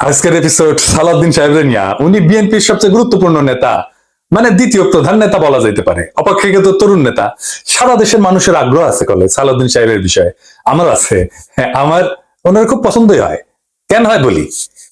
আজকের এপিসোড সালাউদ্দিন সাহেবের নিয়া। উনি বিএনপির সবচেয়ে গুরুত্বপূর্ণ নেতা মানে দ্বিতীয় প্রধান নেতা বলা যেতে পারে। অপেক্ষাকৃত তরুণ নেতা। সারা দেশের মানুষের আগ্রহ আছে কলে সালাউদ্দিন সাহেবের বিষয়ে। আমার আছে। হ্যাঁ, আমার ওনার খুব পছন্দই হয়। কেন হয় বলি?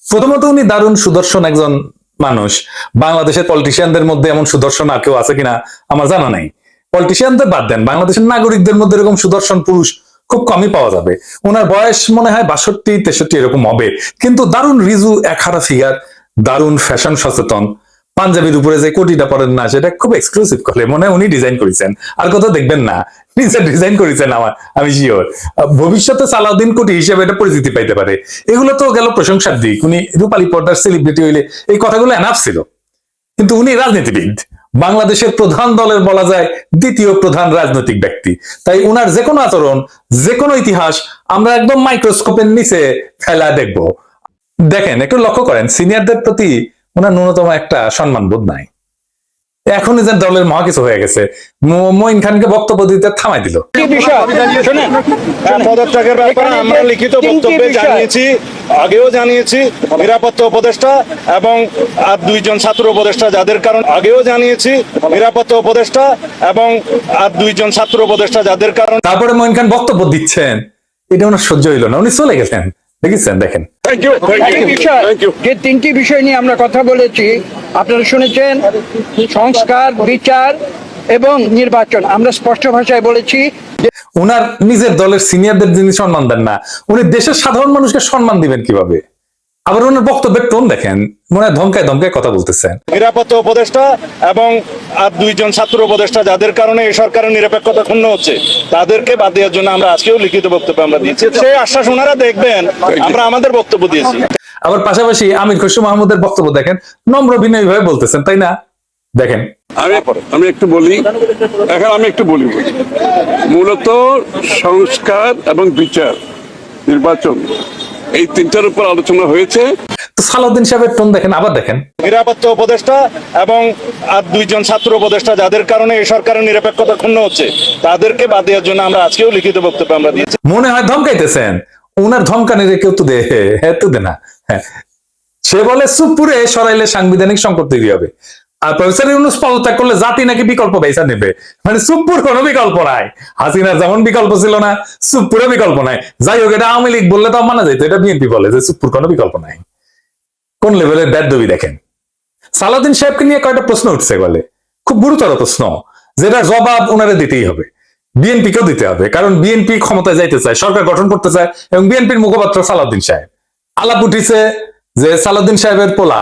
প্রথমত উনি দারুণ সুদর্শন একজন মানুষ। বাংলাদেশের পলিটিশিয়ানদের মধ্যে এমন সুদর্শন আর কেউ আছে কিনা আমার জানা নাই। পলিটিশিয়ানদের বাদ দেন। বাংলাদেশের নাগরিকদের মধ্যে এরকম সুদর্শন পুরুষ খুব কমই পাওয়া যাবে। ওনার বয়স মনে হয় বাষট্টি, তেষট্টি এরকম হবে। কিন্তু দারুণ রিজু, এক হারা ফিগার, দারুণ ফ্যাশন সচেতন। পাঞ্জাবির উপরে যে কোটিটা পরেন না, সেটা খুব এক্সক্লুসিভ করে মনে উনি ডিজাইন করেছেন। আর কোথাও দেখবেন না। নিজে ডিজাইন করেছেন আমার, আমি শিওর ভবিষ্যতে সালাউদ্দিন কোটি হিসেবে এটা পরিচিতি পাইতে পারে। এগুলো তো গেল প্রশংসার দিক। উনি রূপালী পর্দার সেলিব্রিটি হইলে এই কথাগুলো এনাফ ছিল। কিন্তু উনি রাজনীতিবিদ। বাংলাদেশের প্রধান দলের বলা যায় দ্বিতীয় প্রধান রাজনৈতিক ব্যক্তি। তাই উনার যে কোনো আচরণ যে কোনো ইতিহাস আমরা একদম মাইক্রোস্কোপের নিচে ফেলা দেখব। দেখেন, একটু লক্ষ্য করেন, সিনিয়রদের প্রতি ওনার ন্যূনতম একটা সম্মানবোধ নাই। এখনই যে দলের মহা কিছু হয়ে গেছে। ম- মঈন খানকে বক্তব্য দিতে থামাই দিল। কি বিষয়? শোনেন। হ্যাঁ, পদত্যাগের ব্যাপারে আমরা লিখিত বক্তব্যে জানিয়েছি আগেও জানিয়েছি নিরাপত্তা উপদেষ্টা এবং আর দুইজন ছাত্র উপদেষ্টা যাদের কারণ আগেও জানিয়েছি নিরাপত্তা উপদেষ্টা এবং আর দুইজন ছাত্র উপদেষ্টা যাদের কারণ। তারপরে মঈন খান বক্তব্য দিচ্ছেন। এটা ওনার সহ্য হইল না উনি চলে গেছেন দেখেছেন দেখেন। যে তিনটি বিষয় নিয়ে আমরা কথা বলেছি আপনারা শুনেছেন সংস্কার বিচার এবং নির্বাচন। আমরা স্পষ্ট ভাষায় বলেছি যে উনার নিজের দলের সিনিয়রদের যিনি সম্মান দেন না উনি দেশের সাধারণ মানুষকে সম্মান দিবেন কীভাবে? আবার ওনার বক্তব্যের টোন দেখেন মনে হয় ধমকায় ধমকায় কথা বলতেছেন। নিরাপত্তা উপদেষ্টা এবং আর দুইজন ছাত্র উপদেষ্টা যাদের কারণে এই সরকারের নিরপেক্ষতা ক্ষুণ্ণ হচ্ছে তাদেরকে বাদ দেওয়ার জন্য আমরা আজকেও লিখিত বক্তব্য আমরা দিয়েছি। সেই আশ্বাস ওনারা দেখবেন আমরা আমাদের বক্তব্য দিয়েছি। আবার পাশাপাশি আমির খসরু মাহমুদের বক্তব্য দেখেন নম্র বিনয় ভাবে বলতেছেন তাই না? দেখেন। আমি আমি একটু বলি এখন আমি একটু বলি। মূলত সংস্কার এবং বিচার নির্বাচন এই তিনটার উপর আলোচনা হয়েছে। সালাউদ্দিন সাহেবের টোন দেখেন আবার দেখেন। নিরাপত্তা উপদেষ্টা এবং আর দুইজন ছাত্র উপদেষ্টা যাদের কারণে এই সরকারের নিরপেক্ষতা ক্ষুণ্ণ হচ্ছে তাদেরকে বাদ দেওয়ার জন্য আমরা আজকেও লিখিত বক্তব্য আমরা দিয়েছি। মনে হয় ধমকাইতেছেন। উনার ধমকানির কেউ তো দে হ্যাঁ তো দে না। হ্যাঁ। সে বলে সুপুরে সরাইলে সাংবিধানিক সংকট তৈরি হবে। আর করলে জাতি নাকি বিকল্প পয়সা নেবে? মানে কোনো বিকল্প নাই। যেমন বিকল্প ছিল না বিকল্প নাই। যাই হোক, এটা আওয়ামী লীগ বললে তো মানা যেত, এটা বিএনপি বলে যে কোনো বিকল্প নাই। কোন লেভেলের দেখেন? সালাউদ্দিন সাহেবকে নিয়ে কয়টা প্রশ্ন উঠছে বলে খুব গুরুতর প্রশ্ন। যেটা জবাব ওনারে দিতেই হবে। বিএনপি কেও দিতে হবে, কারণ বিএনপি ক্ষমতায় যাইতে চায়, সরকার গঠন করতে চায়, এবং বিএনপির মুখপাত্র সালাউদ্দিন সাহেব। আলাপ উঠিছে যে সালাউদ্দিন সাহেবের পোলা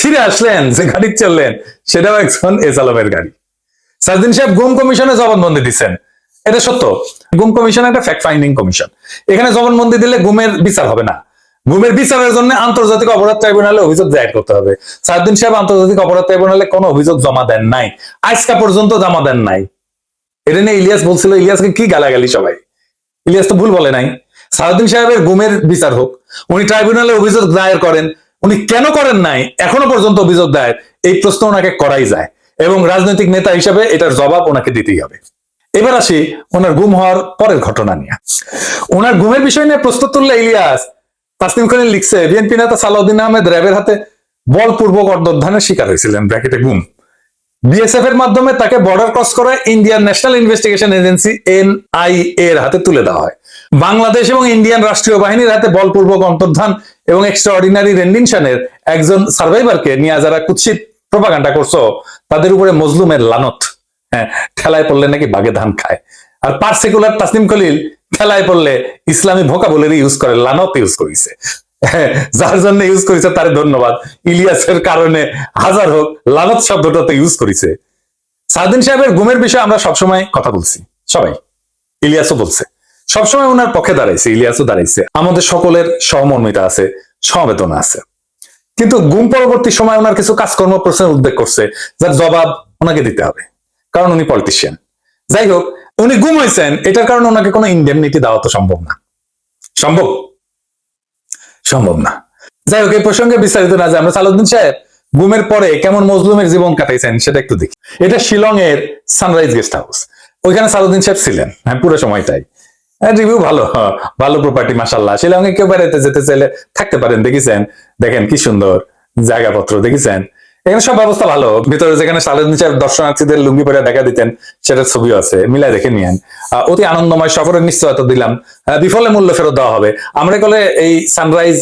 ফিরে আসলেন, যে গাড়ি চললেন, সেটাও একজন এস আলমের গাড়ি। সালদিন সাহেব গুম কমিশনে জবানবন্দি দিচ্ছেন। এটা সত্য। গুম কমিশন একটা ফ্যাক্ট ফাইন্ডিং কমিশন। এখানে জবানবন্দি দিলে গুমের বিচার হবে না। গুমের বিচারের জন্য আন্তর্জাতিক অপরাধ ট্রাইব্যুনালে অভিযোগ দায়ের করতে হবে। সারদিন সাহেব আন্তর্জাতিক অপরাধ ট্রাইব্যুনালে কোনো অভিযোগ জমা দেন নাই। আজকা পর্যন্ত জমা দেন নাই। এটা নিয়ে ইলিয়াস বলছিল, ইলিয়াসকে কি গালাগালি সবাই? ইলিয়াস তো ভুল বলে নাই। সারাদিন সাহেবের গুমের বিচার হোক। উনি ট্রাইব্যুনালে অভিযোগ দায়ের করেন। উনি কেন করেন নাই? এখনও পর্যন্ত অভিযোগ দায়ের। এই প্রশ্ন ওনাকে করাই যায়। এবং রাজনৈতিক নেতা হিসেবে এটার জবাব ওনাকে দিতেই হবে। এবার আসি ওনার গুম হওয়ার পরের ঘটনা নিয়ে। ওনার গুমের বিষয় নিয়ে প্রশ্ন তুললে ইলিয়াস, তাসনিম খালিল লিখছে, বিএনপি নেতা সালাউদ্দিন আহমেদ র্যাবের হাতে বলপূর্বক অর্ধধানের শিকার হয়েছিলেন, ব্র্যাকেটে গুম। বিএসএফ এর মাধ্যমে তাকে বর্ডার ক্রস করে Indian National Investigation Agency NIA এর হাতে তুলে দেওয়া হয়। বাংলাদেশ এবং ইন্ডিয়ান রাষ্ট্রীয় বাহিনীর হাতে বলপূর্বক অন্তর্ধান এবং এক্সট্রাঅর্ডিনারি রেন্ডিনশনের একজন সার্ভাইভারকে নিয়ে যারা কুৎসিত প্রপাগান্ডা করছ তাদের উপরে মজলুমের লানত। হ্যাঁ ঠেলায় পড়লে নাকি বাগে ধান খায়। আর পার্সিকুলার তাসনিম খলিল ঠেলায় পড়লে ইসলামী ভোকাবুলারি ইউজ করে লানত ইউজ করেছে। হ্যাঁ, যার জন্য ইউজ করেছে তার ধন্যবাদ। ইলিয়াসের কারণে হাজার হোক লানত শব্দটা তো ইউজ করেছে। সাদিন সাহেবের গুমের বিষয়ে আমরা সবসময় কথা বলছি সবাই। ইলিয়াসও বলছে। সবসময় ওনার পক্ষে দাঁড়াইছে, ইলিয়াসও দাঁড়াইছে। আমাদের সকলের সহমর্মিতা আছে, সমবেদনা আছে। কিন্তু গুম পরবর্তী সময় ওনার কিছু কাজকর্ম প্রশ্নের উদ্বেগ করছে, যার জবাব ওনাকে দিতে হবে, কারণ উনি পলিটিশিয়ান যাই হোক, উনি গুম হয়েছেন, এটার কারণে ওনাকে কোনো ইন্ডেমনিটি দেওয়া তো সম্ভব না। সম্ভব? সম্ভব না। যাই হোক, এই প্রসঙ্গে বিস্তারিত না যে আমরা সালুদ্দিন সাহেব, গুমের পরে কেমন মজলুমের জীবন কাটাইছেন সেটা একটু দেখি। এটা শিলং এর সানরাইজ গেস্ট হাউস ওইখানে সালুদ্দিন সাহেব ছিলেন হ্যাঁ পুরো সময়টাই। রিভিউ ভালো হ্যাঁ, ভালো প্রপার্টি মাসাল্লাহ শিলং এ কেউ বেড়াইতে যেতে চাইলে থাকতে পারেন দেখেছেন? দেখেন কি সুন্দর জায়গাপত্র দেখেছেন? এখানে সব ব্যবস্থা ভালো। ভিতরে যেখানে সালুদ্দিন সাহেব দর্শনার্থীদের লুঙ্গি পরে দেখা দিতেন সেটার ছবিও আছে মিলাই দেখে নিয়েন। অতি আনন্দময় সফরের নিশ্চয়তা দিলাম। বিফলে মূল্য ফেরত দেওয়া হবে। আমরা কলে এই সানরাইজ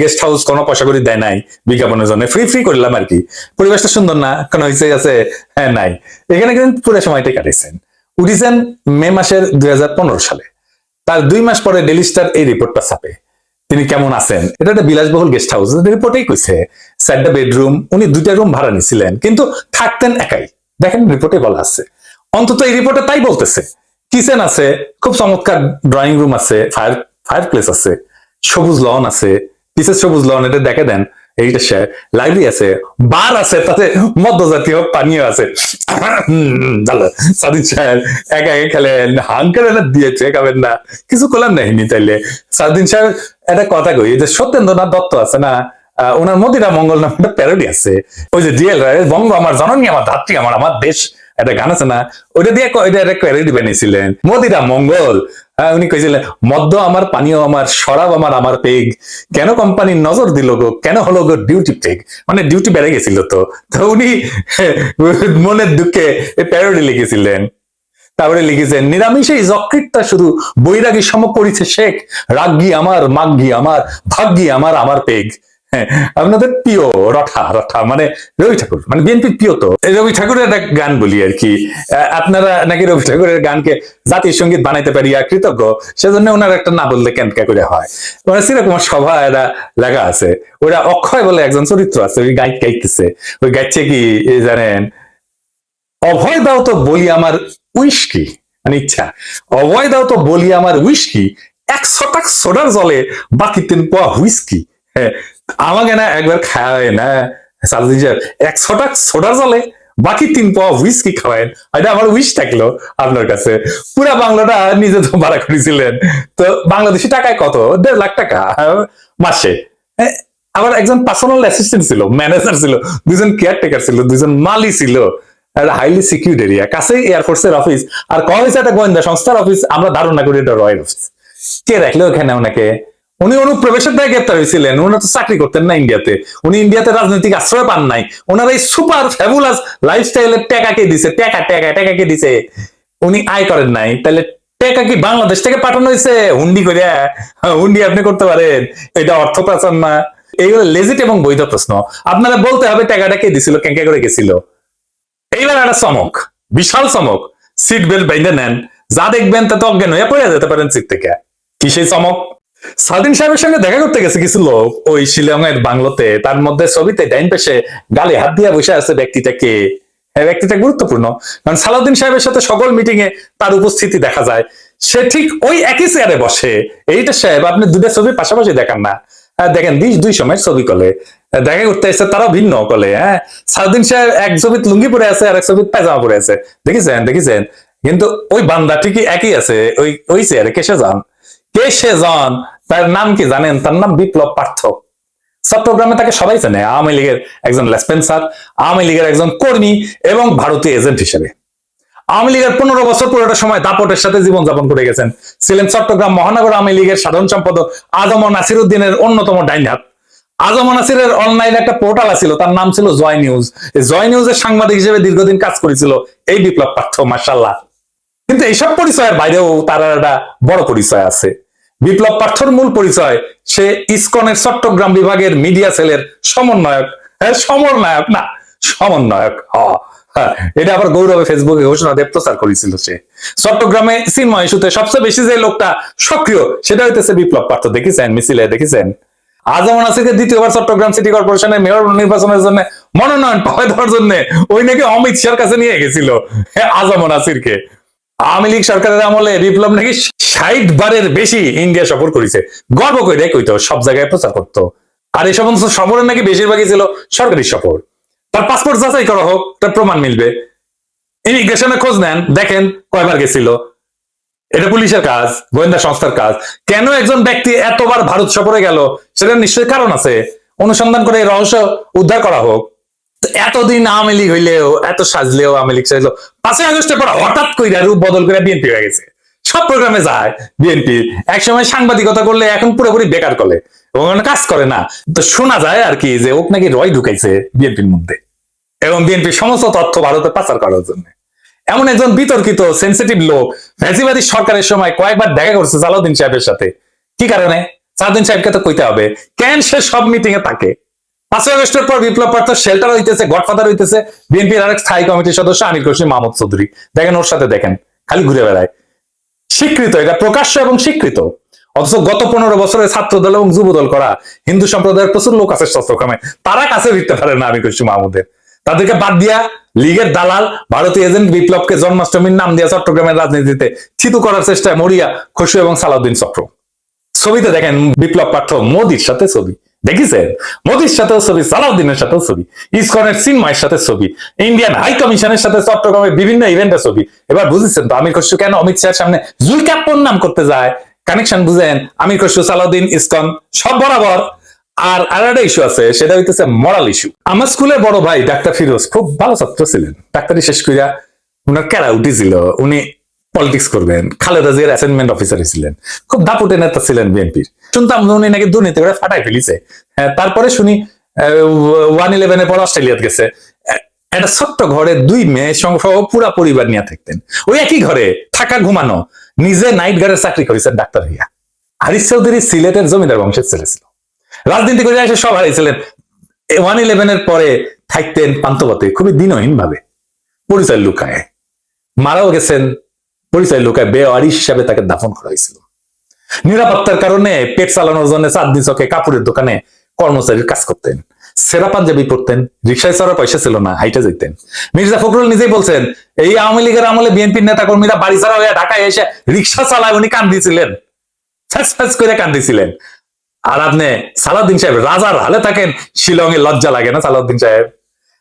গেস্ট হাউস কোনো পয়সা করে দেয় নাই বিজ্ঞাপনের জন্য। ফ্রি ফ্রি করলাম আর কি। পরিবেশটা সুন্দর না? কোনো হয়েছে আছে? হ্যাঁ নাই। এখানে কিন্তু পুরো সময়টাই কাটাইছেন। উঠিছেন মে মাসের দুই হাজার পনেরো সালে। তার দুই মাস পরে ডেলি স্টার এই রিপোর্টটা ছাপে। তিনি কেমন আছেন? এটা একটা বিলাসবহুল গেস্ট হাউস রিপোর্টেই কইছে চারটা বেডরুম উনি দুইটা রুম ভাড়া নিছিলেন, কিন্তু থাকতেন একাই। দেখেন, রিপোর্টে বলা আছে। অন্তত এই রিপোর্টে তাই বলতেছে। কিচেন আছে, খুব চমৎকার ড্রয়িং রুম আছে ফায়ার ফায়ার প্লেস আছে, সবুজ লন আছে পিসের সবুজ লন এটা দেখে দেন। এইটা সে লাইব্রেরি আছে, বার আছে, তাতে মধ্য জাতীয় পানীয় আছে। সাদিন সাহেব একা একা খেলেন হাঙ্কার না দিয়েছে খাবেন না। কিছু করলাম নাইনি তাইলে। সাদিন সাহেব, একটা কথা কই যে সত্যেন্দ্রনাথ দত্ত আছে না ওনার মদিরা মঙ্গল নামটা প্যারোডি আছে। ওই যে ডিএল রায়, বঙ্গ আমার জননী, আমার ধাত্রী, আমার আমার দেশ। একটা গান আছে না? ওইটা দিয়ে ওইটা একটা প্যারোডি বানিয়েছিলেন মদিরা মঙ্গল। আহ, উনি কইছিলেন মদ্য আমার পানীয় আমার শরাব আমার আমার পেগ। কেন কোম্পানি নজর দিল গো? কেন হলো গো ডিউটি পেগ? মানে ডিউটি বেড়ে গেছিল তো। তো উনি মনের দুঃখে প্যারোডি লিখেছিলেন। তারপরে লিখেছেন নিরামিষে যকৃতটা শুধু বৈরাগী সম করিছে শেখ। রাগ্গি আমার মাগ্গি আমার ভাগ্যি আমার আমার পেগ। হ্যাঁ, আপনাদের প্রিয় রঠা রঠা মানে রবি ঠাকুর মানে বিএনপির প্রিয় তো। রবি ঠাকুরের একটা গান বলি আর কি। আপনারা নাকি রবি ঠাকুরের গানকে জাতীয় সংগীত বানাইতে পারিয়া কৃতজ্ঞ, সেজন্য ওনার একটা না বললে কেনকা করে হয়? মানে শ্রীকুমার সভা এটা লেখা আছে। ওরা অক্ষয় বলে একজন চরিত্র আছে, ওই গাইড গাইতেছে। ওই গাইছে কি জানেন, অভয় দাও তো বলি আমার উইস্কি। মানে ইচ্ছা। অভয় দাও তো বলি আমার উইস্কি একশো টাক সোডার জলে বাকি তিন পোয়া হুইস্কি। হ্যাঁ আমাকে না একবার খাওয়ায় না সালদিন সাহেব একশো টাক সোডার জলে বাকি তিন পোয়া হুইস্কি খাওয়ায়। এটা আমার উইশ থাকল আপনার কাছে। পুরা বাংলাটা নিজে তো ভাড়া করেছিলেন। তো বাংলাদেশি টাকায় কত? দেড় লাখ টাকা মাসে। আবার একজন পার্সোনাল অ্যাসিস্ট্যান্ট ছিল ম্যানেজার ছিল, দুজন কেয়ারটেকার ছিল, দুজন মালি ছিল। একটা হাইলি সিকিউর এরিয়া কাছেই এয়ারফোর্সের অফিস আর হয়েছে একটা গোয়েন্দা সংস্থার অফিস আমরা ধারণা করি এটা রয়্যাল অফিস কে রাখল ওখানে ওনাকে? উনি অনুপ্রবেশের দায় গ্রেপ্তার হয়েছিলেন। উনি তো চাকরি করতেন না ইন্ডিয়াতে উনি ইন্ডিয়াতে রাজনৈতিক আশ্রয় পান নাই। ওনার এই সুপার ফ্যাবুলাস লাইফস্টাইলের টাকা কে দিছে। টাকা টাকা টাকা কে দিছে। উনি আয় করেন নাই। তাহলে টাকা কি বাংলাদেশ থেকে পাঠানো হয়েছে? হুন্ডি করে হুন্ডি আপনি করতে পারেন। এটা অর্থ পাচার না। এইগুলো লেজিট এবং বৈধ প্রশ্ন। আপনারা বলতে হবে টাকাটা কে দিছিল, কেঙ্কা করে গেছিল? এইবার একটা চমক, বিশাল চমক। সিট বেল্ট বাইন্ধে নেন। যা দেখবেন তা তো অজ্ঞান হয়ে পড়ে যেতে পারেন সিট থেকে। কি সেই চমক? সাদিন সাহেবের সঙ্গে দেখা করতে গেছে কিছু লোক ওই শিলং এর বাংলোতে। তার মধ্যে ছবিতে ডাইন পেশে গালে হাত দিয়ে বসে আছে ব্যক্তিটা কে? হ্যাঁ ব্যক্তিটা গুরুত্বপূর্ণ। কারণ সালাউদ্দিন সাহেবের সাথে সকল মিটিং এ তার উপস্থিতি দেখা যায়। সে ঠিক ওই একই চেয়ারে বসে। এইটা সাহেব, আপনি দুটো ছবি পাশাপাশি দেখান না। দেখেন দুই দুই সময় ছবি কলে। দেখা করতে এসে তারাও ভিন্ন কলে হ্যাঁ? সালাউদ্দিন সাহেব এক ছবিত লুঙ্গি পরে আছে আর এক ছবিত পায়জামা পরে আছে। দেখেছেন? দেখেছেন? কিন্তু ওই বান্দা ঠিকই একই আছে। ওই ওই চেয়ারে কেসে যান। কে সে জন? তার নাম কি জানেন? তার নাম বিপ্লব পার্থ। চট্টগ্রামে তাকে সবাই জানে, আওয়ামী লীগের একজন লেসপেন্সার, আওয়ামী লীগের একজন কর্মী এবং ভারতীয় এজেন্ট হিসেবে। আওয়ামী লীগের পনেরো বছর পুরোটা সময় দাপটের সাথে জীবনযাপন করে গেছেন। ছিলেন চট্টগ্রাম মহানগর আওয়ামী লীগের সাধারণ সম্পাদক আজম নাসির উদ্দিনের অন্যতম ডাইন হাত আজম নাসিরের অনলাইন একটা পোর্টাল ছিল তার নাম ছিল জয় নিউজ। জয় নিউজের সাংবাদিক হিসেবে দীর্ঘদিন কাজ করেছিল এই বিপ্লব পার্থ মার্শাল্লাহ কিন্তু এইসব পরিচয়ের বাইরেও তার একটা বড় পরিচয় আছে। বিপ্লব পার্থর মূল পরিচয় সে ইসকনের চট্টগ্রাম বিভাগের মিডিয়া সেলের সমন্বয়ক। হ্যাঁ সমন্বয়ক না সমন্বয়ক হ্যাঁ, এটা আবার গৌরবে ফেসবুকে ঘোষণা দিয়ে প্রচার করেছিল সে। চট্টগ্রামে চিন্ময় ইস্যুতে সবচেয়ে বেশি যে লোকটা সক্রিয় সেটা হইতেছে বিপ্লব পার্থ দেখেছেন মিছিলে দেখেছেন? আজম নাসিরকে দ্বিতীয়বার চট্টগ্রাম সিটি কর্পোরেশনের মেয়র নির্বাচনের জন্য মনোনয়ন পাওয়া দেওয়ার জন্য ওই নাকি অমিত শাহর কাছে নিয়ে গেছিল। হ্যাঁ, আজম নাসিরকে। আওয়ামী লীগ সরকারের আমলে বিপ্লব নাকি ষাট বারের বেশি ইন্ডিয়া সফর করেছে। গর্ব করে কইতো সব জায়গায় প্রচার করতো আর এই সমস্ত সফরের নাকি বেশিরভাগই ছিল সরকারি সফর। তার পাসপোর্ট যাচাই করা হোক, তার প্রমাণ মিলবে। ইমিগ্রেশনে খোঁজ নেন, দেখেন কয়বার গেছিল। এটা পুলিশের কাজ, গোয়েন্দা সংস্থার কাজ। কেন একজন ব্যক্তি এতবার ভারত সফরে গেল সেটা নিশ্চয়ই কারণ আছে। অনুসন্ধান করে রহস্য উদ্ধার করা হোক। এতদিন আওয়ামী লীগ হইলেও, এত সাজলেও আওয়ামী লীগ সাজলেও, পাঁচই আগস্টের পর হঠাৎ করে রূপ বদল করে বিএনপি হয়ে গেছে। সব প্রোগ্রামে যায় বিএনপি একসময় সাংবাদিকতা করলে এখন পুরোপুরি বেকার করে এবং কাজ করে না। তো শোনা যায় আর কি যে ওক নাকি রয় ঢুকাইছে বিএনপির মধ্যে। এবং বিএনপির সমস্ত তথ্য ভারতে পাচার করার জন্য। এমন একজন বিতর্কিত সেন্সিটিভ লোক, ফ্যাসিবাদী সরকারের সময় কয়েকবার দেখা করছে সালাউদ্দিন সাহেবের সাথে। কি কারণে? সালাউদ্দিন সাহেবকে তো কইতে হবে। কেন সে সব মিটিং এ থাকে? পাঁচই আগস্টের পর বিপ্লব প্রার্থ শেল্টার হইতেছে গডফাদার হইতেছে বিএনপির আরেক স্থায়ী কমিটির সদস্য আমির মাহমুদ চৌধুরী। দেখেন ওর সাথে দেখেন, খালি ঘুরে বেড়ায়। স্বীকৃত, এটা প্রকাশ্য এবং স্বীকৃত। অথচ গত পনেরো বছরে ছাত্র দল এবং যুব দল করা হিন্দু সম্প্রদায়ের প্রচুর লোক আছে তারা কাছে দিতে পারে না আমির খুশি মাহমুদের। তাদেরকে বাদ দিয়া লীগের দালাল, ভারতীয় এজেন্ট বিপ্লবকে জন্মাষ্টমীর নাম দিয়া চট্টগ্রামের রাজনীতিতে থিতু করার চেষ্টায় মরিয়া খসু এবং সালাউদ্দিন চক্র। ছবিতে দেখেন বিপ্লব পাঠ্য মোদির সাথে ছবি। দেখিছেন? মোদির সাথেও ছবি, সালাউদ্দিনের সাথেও ছবি, ইসকনের সিনমায়ের সাথে ছবি, ইন্ডিয়ান হাই কমিশনের সাথে চট্টগ্রামের বিভিন্ন ইভেন্টের ছবি। এবার বুঝেছেন তো, আমির খসরু কেন অমিত শাহের সামনে জুই কাপ্পর নাম করতে যায়? কানেকশন বুঝেন, আমির খসরু, সালাউদ্দিন, ইসকন, সব বরাবর। আর আর একটা ইস্যু আছে, সেটা হইতেছে মরাল ইস্যু আমার স্কুলের বড় ভাই ডাক্তার ফিরোজ খুব ভালো ছাত্র ছিলেন। ডাক্তারি শেষ করিয়া উনার ক্যারা উঠেছিল উনি পলিটিক্স করবেন। খালেদা জিয়ার অ্যাসাইনমেন্ট অফিসার ছিলেন। খুব দাপুটে নেতা ছিলেন বিএনপির শুনতাম উনি নাকি দুর্নীতি করে ফাটাই ফেলিছে। হ্যাঁ, তারপরে শুনি ওয়ান ইলেভেনের পর অস্ট্রেলিয়াত গেছে। একটা ছোট্ট ঘরে দুই মেয়ে সহ পুরা পরিবার নিয়ে থাকতেন। ওই একই ঘরে থাকা ঘুমানো নিজে নাইট গার্ডের চাকরি করেছেন ডাক্তার হইয়া হারিস চৌধুরী সিলেটের জমিদার বংশের ছেলে ছিল। রাজনীতি করে এসে সব হারিয়েছিলেন ওয়ান ইলেভেনের পরে থাকতেন পান্তপথে খুবই দিনহীন ভাবে পরিচয় লুকায়। মারাও গেছেন। পরিচয় লুকায় বেওয়ারিশ হিসাবে তাকে দাফন করা হয়েছিল। নিরাপত্তার কারণে পেট চালানোর জন্য চাঁদনি চকে কাপড়ের দোকানে কর্মচারীর কাজ করতেন। সেরা পাঞ্জাবি পড়তেন রিক্সায় চড়ার পয়সা ছিল না, হাইটে যেতেন। মির্জা ফখরুল নিজেই বলছেন, এই আওয়ামী লীগের আমলে বিএনপির নেতা কর্মীরা বাড়ি ছাড়া হয়ে ঢাকায় এসে রিক্সা চালায় উনি কান্দিছিলেন। ফ্যাস ফ্যাস করে কান্দিছিলেন। আর আপনি সালাউদ্দিন সাহেব, রাজার হালে থাকেন, শিলংয়ে লজ্জা লাগে না সালাউদ্দিন সাহেব?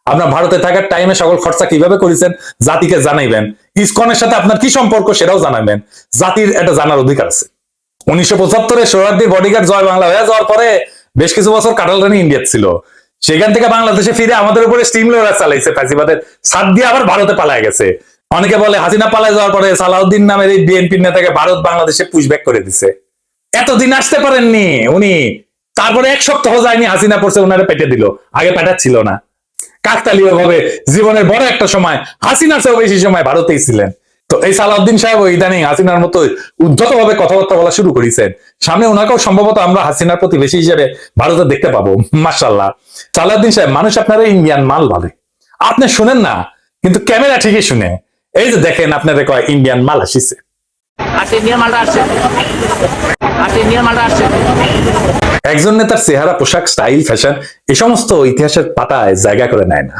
আপনার ভারতে থাকার টাইমে সকল খরচা কীভাবে করেছেন? জাতিকে জানাইবেন। ইসকনের সাথে আপনার কি সম্পর্ক সেটাও জানাবেন। জাতির এটা জানার অধিকার আছে। উনিশশো পঁচাত্তরে বডিগার্ড জয় বাংলা হয়ে যাওয়ার পরে বেশ কিছু বছর কাটাল ছিল। সেখান থেকে বাংলাদেশে ফিরে আমাদের উপরে চালাইছে ফ্যাসিবাদের। সাত দিয়ে আবার ভারতে পালায় গেছে। অনেকে বলে হাসিনা পালায় যাওয়ার পরে সালাউদ্দিন নামের এই বিএনপির নেতাকে ভারত বাংলাদেশে করে দিছে। এতদিন আসতে পারেননি উনি। তারপরে এক সপ্তাহ যায়নি, হাসিনা পড়ছে ওনারে পেটে দিল। আগে পেটাচ্ছিল না। কাকতালীয় ভাবে জীবনের বড় একটা সময় হাসিনা চেয়েও বেশি সময় ভারতেই ছিলেন। তো এই সালাউদ্দিন সাহেব ইদানিং হাসিনার মতো উদ্ধত ভাবে কথাবার্তা বলা শুরু করেছেন। সামনে ওনাকেও সম্ভবত আমরা হাসিনার প্রতিবেশী হিসেবে ভারতে দেখতে পাবো মার্শাল্লাহ সালাউদ্দিন সাহেব মানুষ আপনারা ইন্ডিয়ান মাল বলে। আপনি শুনেন না কিন্তু ক্যামেরা ঠিকই শুনে। এই যে দেখেন আপনাদের কয় ইন্ডিয়ান মাল আসিছে। মালটা আসছে। একজন নেতার চেহারা পোশাক স্টাইল ফ্যাশন এই সমস্ত ইতিহাসের পাতায় জায়গা করে নেয় না।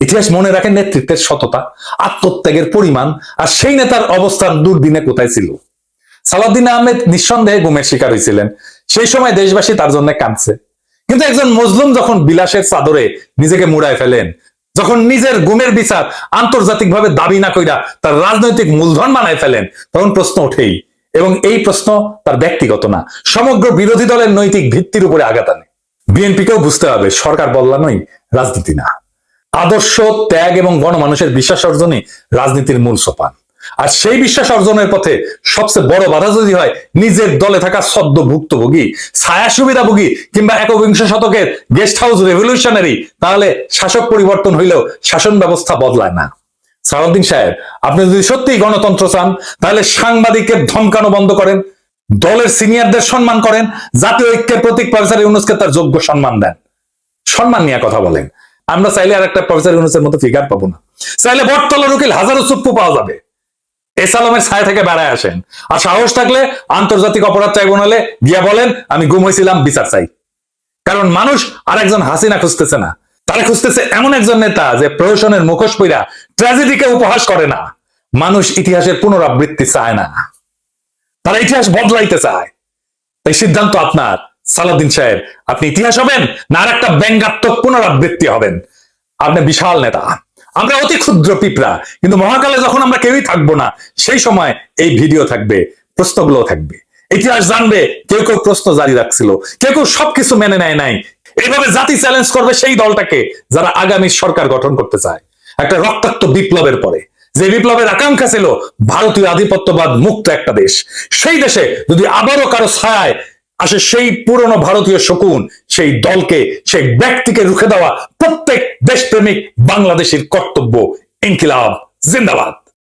ইতিহাস মনে রাখে নেতৃত্বের সততা, আত্মত্যাগের পরিমাণ, আর সেই নেতার অবস্থান দুর্দিনে কোথায় ছিল? সালাউদ্দিন আহমেদ নিঃসন্দেহে গুমের শিকার হয়েছিলেন। সেই সময় দেশবাসী তার জন্য কাঁদছে। কিন্তু একজন মজলুম যখন বিলাসের চাদরে নিজেকে মুড়ায় ফেলেন, যখন নিজের গুমের বিচার আন্তর্জাতিকভাবে দাবি না কইরা তার রাজনৈতিক মূলধন বানায় ফেলেন, তখন প্রশ্ন ওঠেই। এবং এই প্রশ্ন তার ব্যক্তিগত না, সমগ্র বিরোধী দলের নৈতিক ভিত্তির উপরে আঘাত আনে। বিএনপিকেও বুঝতে হবে, সরকার বদলানোই রাজনীতি না। আদর্শ, ত্যাগ এবং গণমানুষের বিশ্বাস অর্জনই রাজনীতির মূল সোপান। আর সেই বিশ্বাস অর্জনের পথে সবচেয়ে বড় বাধা যদি হয়, নিজের দলে থাকা সদ্য ভুক্তভোগী, ছায়া সুবিধাভোগী কিংবা একবিংশ শতকের গেস্ট হাউস রেভলিউশনারি, তাহলে শাসক পরিবর্তন হইলেও শাসন ব্যবস্থা বদলায় না। সালাউদ্দিন সাহেব, আপনি যদি সত্যিই গণতন্ত্র চান, তাহলে সাংবাদিকের ধমকানো বন্ধ করেন, দলের সিনিয়রদের সম্মান করেন, জাতীয় ঐক্যের প্রতীক প্রফেসর ইউনুসকে তার যোগ্য সম্মান দেন। সম্মান নিয়ে কথা বলেন। আমরা চাইলে আর একটা প্রফেসর ইউনুসের মতো ফিগার পাবো না। চাইলে বটতলার উকিল হাজারো চুপ্পু পাওয়া যাবে। এসালামের ছায়া থেকে বেড়ায় আসেন। আর সাহস থাকলে আন্তর্জাতিক অপরাধ ট্রাইব্যুনালে গিয়া বলেন, আমি গুম হয়েছিলাম বিচার চাই। কারণ মানুষ আর একজন হাসিনা খুঁজতেছে না। তারা খুঁজতেছে এমন একজন নেতা যে প্রহসনের মুখোশ পইরা ট্র্যাজেডিকে উপহাস করে না। মানুষ ইতিহাসের পুনরাবৃত্তি চায় না। তারা ইতিহাস বদলাইতে চায়। তাই সিদ্ধান্ত আপনার। সালাউদ্দিন সাহেব, আপনি ইতিহাস হবেন না আর একটা ব্যঙ্গাত্মক পুনরাবৃত্তি হবেন? আপনি বিশাল নেতা। আমরা অতি ক্ষুদ্র পিঁপড়া, কিন্তু মহাকালে যখন আমরা কেউই থাকব না, সেই সময় এই ভিডিও থাকবে প্রশ্নগুলো থাকবে। ইতিহাস জানবে, কেউ কেউ প্রশ্ন জারি রাখছিল, কেউ কেউ সবকিছু মেনে নেয় নাই। এইভাবে জাতি চ্যালেঞ্জ করবে সেই দলটাকে যারা আগামী সরকার গঠন করতে চায়। একটা রক্তাক্ত বিপ্লবের পরে। যে বিপ্লবের আকাঙ্ক্ষা ছিল, ভারতীয় আধিপত্যবাদ মুক্ত একটা দেশ। সেই দেশে যদি আবারও কারও ছায় আসে সেই পুরনো ভারতীয় শকুন, সেই দলকে, সেই ব্যক্তিকে রুখে দেওয়া প্রত্যেক দেশপ্রেমিক বাংলাদেশের কর্তব্য। ইনকিলাব, জিন্দাবাদ।